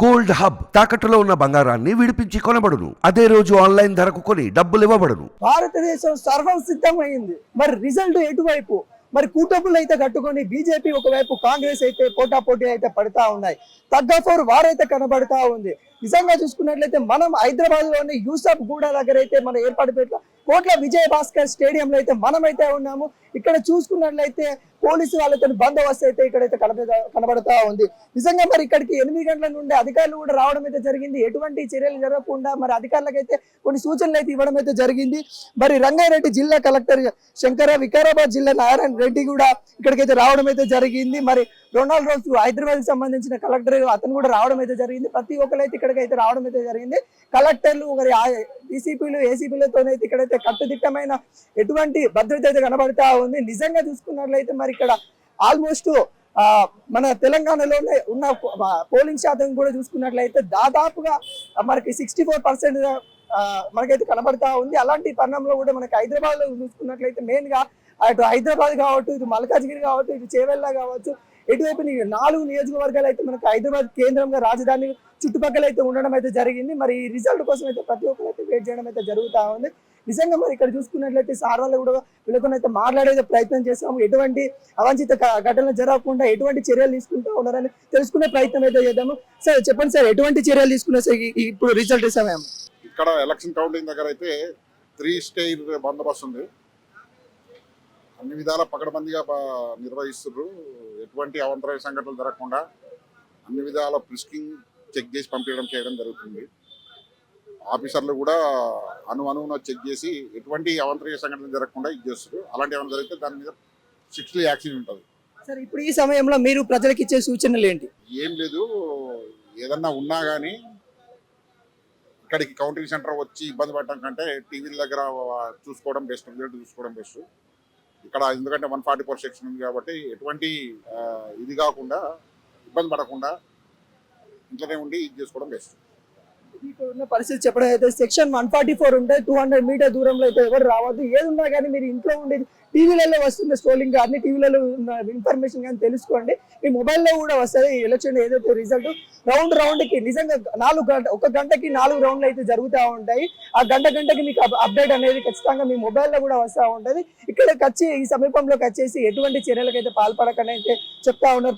Gold hub తాకట్టులో ఉన్న బంగారాన్ని విడిపించి కొనబడును. అదే రోజు ఆన్లైన్ ధరకు కొని డబ్బులు ఇవ్వబడును. భారతదేశం సర్వం సిద్ధమైంది. మరి రిజల్ట్ ఎటువైపు? మరి కూటములు అయితే కట్టుకొని బీజేపీ ఒకవైపు కాంగ్రెస్ అయితే పోటా పోటీ అయితే పడతా ఉన్నాయి. తగ్గ ఫోర్ వారైతే కనబడతా ఉంది. నిజంగా చూసుకున్నట్లయితే మనం హైదరాబాద్లోని యూసఫ్ గూడ దగ్గర అయితే మన ఏర్పాటు పెట్టిన కోట్ల విజయ భాస్కర్ స్టేడియంలో అయితే మనమైతే ఉన్నాము. ఇక్కడ చూసుకున్నట్లయితే పోలీసు వాళ్ళతో బందోబస్తు అయితే ఇక్కడైతే కనబడతా ఉంది. నిజంగా మరి ఇక్కడికి ఎనిమిది గంటల నుండి అధికారులు కూడా రావడం అయితే జరిగింది. ఎటువంటి చర్యలు జరగకుండా మరి అధికారులకైతే కొన్ని సూచనలు అయితే ఇవ్వడం అయితే జరిగింది. మరి రంగారెడ్డి జిల్లా కలెక్టర్ శంకర వికారాబాద్ జిల్లా నారాయణ రెడ్డి కూడా ఇక్కడికైతే రావడం అయితే జరిగింది. మరి రొనాల్డ్ రోజు హైదరాబాద్కి సంబంధించిన కలెక్టర్ అతను కూడా రావడం అయితే జరిగింది. ప్రతి ఒక్కరు అయితే ఇక్కడికైతే రావడం అయితే జరిగింది. కలెక్టర్లు మరి డీసీపీలు ఏసీపీలతోనైతే ఇక్కడైతే కట్టుదిట్టమైన ఎటువంటి భద్రత అయితే కనబడతా ఉంది. నిజంగా చూసుకున్నట్లయితే మరి ఇక్కడ ఆల్మోస్ట్ మన తెలంగాణలోనే ఉన్న పోలింగ్ శాతం కూడా చూసుకున్నట్లయితే దాదాపుగా మనకి సిక్స్టీ ఫోర్ పర్సెంట్ మనకైతే కనబడతా ఉంది. అలాంటి తరుణంలో కూడా మనకి హైదరాబాద్లో చూసుకున్నట్లయితే మెయిన్గా అటు హైదరాబాద్ కావచ్చు ఇటు మల్కాజ్గిరి కావచ్చు ఇటు చేవెళ్ళ కావచ్చు ఎటువైపు నీ- నాలుగు నియోజకవర్గాలు అయితే మనకి హైదరాబాద్ కేంద్రంగా రాజధాని చుట్టుపక్కల అయితే ఉండడం అయితే జరిగింది. మరి ఈ రిజల్ట్ కోసం అయితే ప్రతి ఒక్కరు అయితే వెయిట్ చేయడం అయితే జరుగుతా ఉంది. నిజంగా మరి ఇక్కడ చూసుకున్నట్లయితే సార్ వాళ్ళు కూడా వీళ్ళతో అయితే మాట్లాడే ప్రయత్నం చేస్తాము ఎటువంటి అవాంఛిత ఘటనలు జరగకుండా ఎటువంటి చర్యలు తీసుకుంటూ ఉన్నారని తెలుసుకునే ప్రయత్నం అయితే చేద్దాము. సార్ చెప్పండి సార్ ఎటువంటి చర్యలు తీసుకున్నా సార్ ఇప్పుడు రిజల్ట్ సమయం ఇక్కడ ఎలక్షన్ కౌంటింగ్ దగ్గర అయితే త్రీ స్టేర్ బందోబస్తు ఉంది. అన్ని విధాల పకడ్బందీగా నిర్వహిస్తున్నారు ఎటువంటి అవంతరాయ సంఘటనలు జరగకుండా అన్ని విధాల ప్రిస్కింగ్ చెక్ చేసి పంపించడం చేయడం జరుగుతుంది. ఆఫీసర్లు కూడా అను అనువున చెక్ చేసి ఎటువంటి అవంతరాయ సంఘటనలు జరగకుండా ఇది చేస్తారు అలాంటి ఏమైనా జరిగితే దాని మీద సిక్స్టీ యాక్షన్ ఉంటుంది. సార్ ఇప్పుడు ఈ సమయంలో మీరు ప్రజలకు ఇచ్చే సూచనలు ఏంటి? ఏం లేదు. ఏదన్నా ఉన్నా కానీ ఇక్కడికి కౌంటింగ్ సెంటర్ వచ్చి ఇబ్బంది పడటం కంటే టీవీల దగ్గర చూసుకోవడం బెస్ట్ రిజల్ట్ చూసుకోవడం బెస్ట్. ఇక్కడ ఎందుకంటే వన్ ఫార్టీ ఫోర్ సెక్షన్ ఉంది కాబట్టి ఎటువంటి ఇది కాకుండా ఇబ్బంది పడకుండా ఇంట్లోనే ఉండి ఇది చేసుకోవడం బెస్ట్. ఇక్కడ ఉన్న పరిస్థితి చెప్పడం అయితే సెక్షన్ వన్ ఫార్టీ ఫోర్ ఉంటే టూ హండ్రెడ్ మీటర్ దూరంలో అయితే ఎవరు రావద్దు. ఏది ఉన్నా కానీ మీరు ఇంట్లో ఉండేది టీవీలలో వస్తున్న స్ట్రోలింగ్ కానీ టీవీలలో ఉన్న ఇన్ఫర్మేషన్ కానీ తెలుసుకోండి. మీ మొబైల్లో కూడా వస్తుంది ఎలక్షన్ ఏదైతే రిజల్ట్ రౌండ్ రౌండ్కి నిజంగా నాలుగు గంట ఒక గంటకి నాలుగు రౌండ్లు అయితే జరుగుతూ ఉంటాయి. ఆ గంట గంటకి మీకు అప్డేట్ అనేది ఖచ్చితంగా మీ మొబైల్లో కూడా వస్తూ ఉంటది. ఇక్కడ వచ్చి ఈ సమీపంలోకి వచ్చేసి ఎటువంటి చర్యలకైతే పాల్పడకనైతే చెప్తా ఉన్నారు.